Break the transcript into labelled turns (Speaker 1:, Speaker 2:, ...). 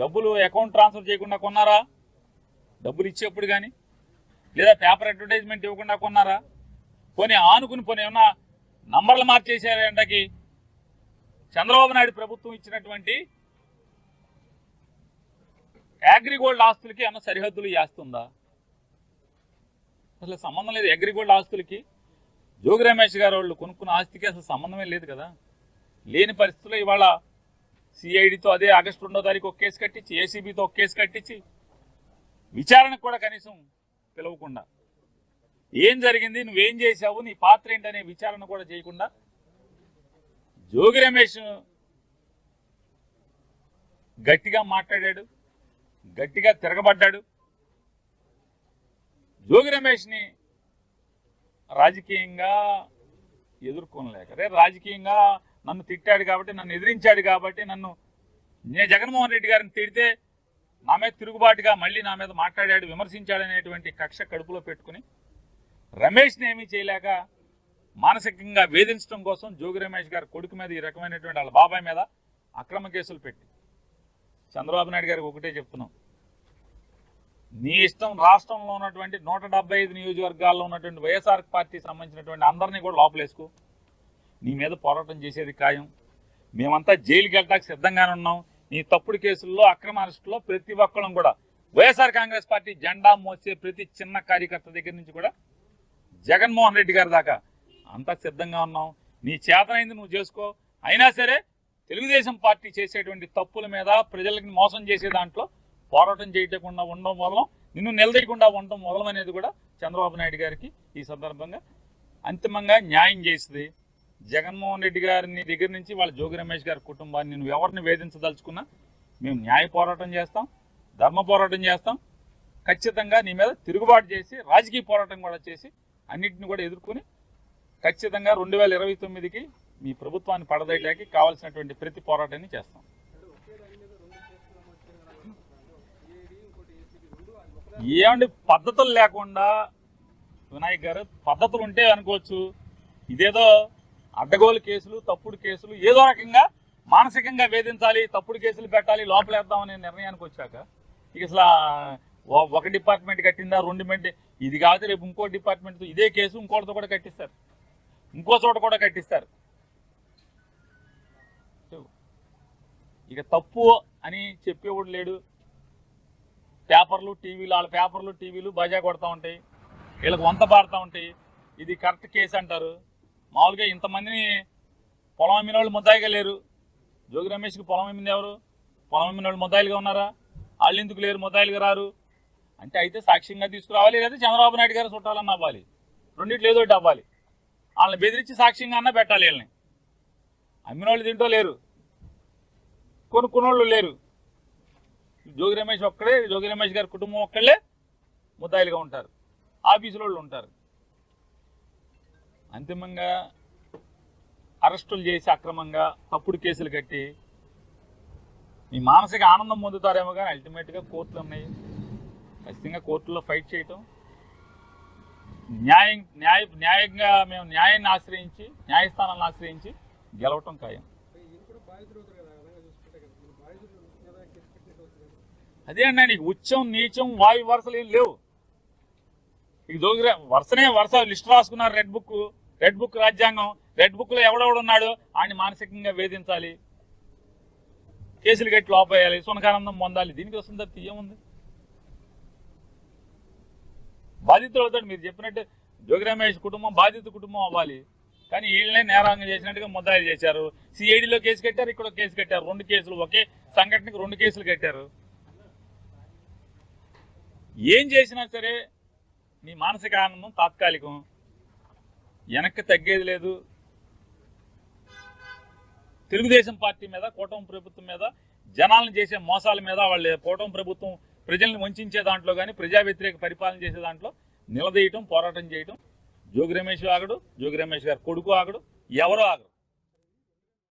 Speaker 1: డబ్బులు account transfer చేయకుండా కొన్నారా? డబ్బులు ఇచ్చేప్పుడు కానీ లేదా పేపర్ అడ్వర్టైజ్మెంట్ ఇవ్వకుండా కొన్నారా? కొన్ని ఆనుకుని కొన్ని ఏమన్నా నంబర్లు మార్చేసారంటకి చంద్రబాబు నాయుడు ప్రభుత్వం ఇచ్చినటువంటి అగ్రిగోల్డ్ ఆస్తులకి అన్న సరిహద్దులు చేస్తుందా అసలు సంబంధం లేదు అగ్రిగోల్డ్ ఆస్తులకి. జోగి రమేష్ గారు వాళ్ళు కొనుక్కున్న ఆస్తికి అసలు సంబంధమే లేదు కదా. లేని పరిస్థితుల్లో ఇవాళ సిఐడితో అదే ఆగస్టు రెండో తారీఖు ఒక కేసు కట్టించి ఏసీబీతో ఒక కేసు కట్టించి విచారణకు కూడా కనీసం పిలవకుండా. ఏం జరిగింది? నువ్వేం చేశావు? నీ పాత్ర ఏంటనే విచారణ కూడా చేయకుండా జోగి రమేష్ గట్టిగా మాట్లాడాడు గట్టిగా తిరగబడ్డాడు. జోగి రమేష్ని రాజకీయంగా ఎదుర్కొనలేక రే రాజకీయంగా నన్ను తిట్టాడు కాబట్టి నన్ను ఎదిరించాడు కాబట్టి నన్ను నేను జగన్మోహన్ రెడ్డి గారిని తిడితే నా మీద తిరుగుబాటుగా మళ్ళీ నా మీద మాట్లాడాడు విమర్శించాడనేటువంటి కక్ష కడుపులో పెట్టుకుని రమేష్ని ఏమీ చేయలేక మానసికంగా వేధించడం కోసం జోగి రమేష్ గారి కొడుకు మీద ఈ రకమైనటువంటి వాళ్ళ బాబాయ్ మీద అక్రమ కేసులు పెట్టి. చంద్రబాబు నాయుడు గారికి ఒకటే చెప్తున్నాం. నీ ఇష్టం రాష్ట్రంలో ఉన్నటువంటి నూట డెబ్బై ఐదు నియోజకవర్గాల్లో ఉన్నటువంటి వైఎస్ఆర్ పార్టీ సంబంధించినటువంటి అందరినీ కూడా లోపలేసుకో. నీ మీద పోరాటం చేసేది ఖాయం. మేమంతా జైలుకి వెళ్ళడానికి సిద్ధంగానే ఉన్నాం. నీ తప్పుడు కేసుల్లో అక్రమ అరెస్టులో ప్రతి ఒక్కళ్ళం కూడా వైఎస్ఆర్ కాంగ్రెస్ పార్టీ జెండా మోసే ప్రతి చిన్న కార్యకర్త దగ్గర నుంచి కూడా జగన్మోహన్ రెడ్డి గారి దాకా అంతా సిద్ధంగా ఉన్నాం. నీ చేతనైంది నువ్వు చేసుకో. అయినా సరే తెలుగుదేశం పార్టీ చేసేటువంటి తప్పుల మీద ప్రజలకి మోసం చేసే దాంట్లో పోరాటం చేయకుండా ఉండడం మూలం నిన్ను నిలదీయకుండా ఉండడం మూలం అనేది కూడా చంద్రబాబు నాయుడు గారికి ఈ సందర్భంగా అంతిమంగా న్యాయం చేసింది. జగన్మోహన్ రెడ్డి గారిని దగ్గర నుంచి వాళ్ళ జోగి రమేష్ గారి కుటుంబాన్ని నువ్వు ఎవరిని వేధించదలుచుకున్నా? మేము న్యాయ పోరాటం చేస్తాం ధర్మ పోరాటం చేస్తాం. ఖచ్చితంగా నీ మీద తిరుగుబాటు చేసి రాజకీయ పోరాటం కూడా చేసి అన్నింటిని కూడా ఎదుర్కొని ఖచ్చితంగా రెండు వేల ఇరవై తొమ్మిదికి మీ ప్రభుత్వాన్ని పడదయటానికి కావాల్సినటువంటి ప్రతి పోరాటాన్ని చేస్తాం. ఏమండి పద్ధతులు లేకుండా వినాయక్ గారు పద్ధతులు ఉంటే అనుకోవచ్చు. ఇదేదో అడ్డగోలు కేసులు తప్పుడు కేసులు ఏదో రకంగా మానసికంగా వేధించాలి తప్పుడు కేసులు పెట్టాలి లోపలేద్దామనే నిర్ణయానికి వచ్చాక ఇక అసలు ఒక డిపార్ట్మెంట్ కట్టిందా రెండు మెంట్ ఇది కాదు రేపు ఇంకో డిపార్ట్మెంట్ ఇదే కేసు ఇంకోటితో కూడా కట్టిస్తారు. ఇంకో చోట కూడా కట్టిస్తారు. ఇక తప్పు అని చెప్పేవాడు లేడు. పేపర్లు టీవీలు వాళ్ళ పేపర్లు టీవీలు బజా కొడతా ఉంటాయి. వీళ్ళకి వంత పాడుతూ ఉంటాయి. ఇది కరెక్ట్ కేసు అంటారు. మామూలుగా ఇంతమందిని పొలం అమ్మిన వాళ్ళు ముద్దాయిగా లేరు. జోగి రమేష్కి పొలం అమ్మింది ఎవరు? పొలం అమ్మిన వాళ్ళు ముద్దాయిలుగా ఉన్నారా? వాళ్ళు ఎందుకు లేరు? ముద్దాయిలుగా రారు? అంటే అయితే సాక్ష్యంగా తీసుకురావాలి లేదా చంద్రబాబు నాయుడు గారు చుట్టాలన్న అవ్వాలి. రెండిట్లు ఏదో ఒకటి అవ్వాలి. వాళ్ళని బెదిరించి సాక్ష్యంగా అన్న పెట్టాలి వీళ్ళని. అమ్మిన వాళ్ళు తింటో లేరు. కొనుక్కున్నోళ్ళు లేరు. జోగి రమేష్ ఒక్కడే జోగి రమేష్ గారి కుటుంబం ఒక్కళ్ళే ముద్దాయిలుగా ఉంటారు. ఆఫీసులో వాళ్ళు ఉంటారు. అంతిమంగా అరెస్టులు చేసి అక్రమంగా తప్పుడు కేసులు కట్టి మీ మానసిక ఆనందం పొందుతారేమో కానీ అల్టిమేట్గా కోర్టులు ఉన్నాయి. ఖచ్చితంగా కోర్టులో ఫైట్ చేయటం. న్యాయం న్యాయ న్యాయంగా మేము న్యాయాన్ని ఆశ్రయించి న్యాయస్థానాలను ఆశ్రయించి గెలవటం ఖాయం. అదే అండి నీకు ఉచ్చం నీచం వాయు వరుసలు ఏం లేవు. ఇక జోగి వరుసనే వరుస లిస్ట్ రాసుకున్నారు రెడ్ బుక్ రెడ్ బుక్ రాజ్యాంగం రెడ్ బుక్లో ఎవడెవడున్నాడు ఆయన్ని మానసికంగా వేధించాలి. కేసులు గట్టి లోపేయాలి సునకానందం పొందాలి. దీనికి వస్తుంది తప్పితే ఏముంది? బాధితులతో మీరు చెప్పినట్టు జోగి కుటుంబం బాధిత కుటుంబం అవ్వాలి. కానీ వీళ్ళనే నేరాంగం చేసినట్టుగా ముద్దాయిలు చేశారు. సిఐడిలో కేసు కట్టారు ఇక్కడ కేసు కట్టారు. రెండు కేసులు ఒకే సంఘటనకు రెండు కేసులు కట్టారు. ఏం చేసినా సరే నీ మానసిక ఆనందం తాత్కాలికం. వెనక్కి తగ్గేది లేదు. తెలుగుదేశం పార్టీ మీద కూటమి ప్రభుత్వం మీద జనాలను చేసే మోసాల మీద వాళ్ళు కూటమి ప్రభుత్వం ప్రజల్ని వంచే దాంట్లో కానీ ప్రజా వ్యతిరేక పరిపాలన చేసే దాంట్లో నిలదీయటం పోరాటం చేయటం. జోగి రమేష్ ఆగడు జోగి రమేష్ గారు కొడుకు ఆగడు ఎవరో ఆగరు.